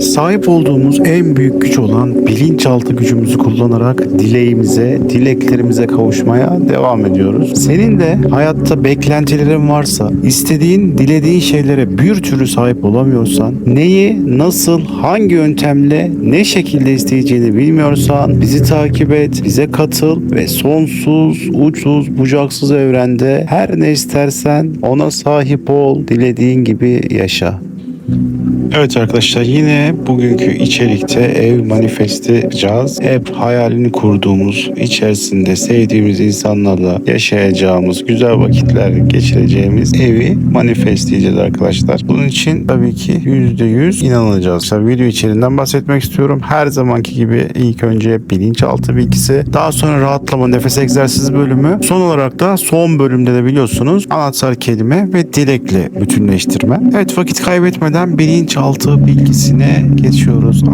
Sahip olduğumuz en büyük güç olan bilinçaltı gücümüzü kullanarak dileğimize, dileklerimize kavuşmaya devam ediyoruz. Senin de hayatta beklentilerin varsa, istediğin, dilediğin şeylere bir türlü sahip olamıyorsan, neyi, nasıl, hangi yöntemle, ne şekilde isteyeceğini bilmiyorsan bizi takip et, bize katıl ve sonsuz, uçsuz, bucaksız evrende her ne istersen ona sahip ol, dilediğin gibi yaşa. Evet arkadaşlar yine bugünkü içerikte ev manifesti yapacağız. Hep hayalini kurduğumuz, içerisinde sevdiğimiz insanlarla yaşayacağımız, güzel vakitler geçireceğimiz evi manifestleyeceğiz arkadaşlar. Bunun için tabii ki %100 inanacağız. Mesela video içeriğinden bahsetmek istiyorum. Her zamanki gibi ilk önce bilinçaltı bilgisi, daha sonra rahatlama nefes egzersizi bölümü, son olarak da son bölümde de biliyorsunuz anahtar kelime ve dilekle bütünleştirme. Evet vakit kaybetmeden bilinçaltı bilgisine geçiyoruz.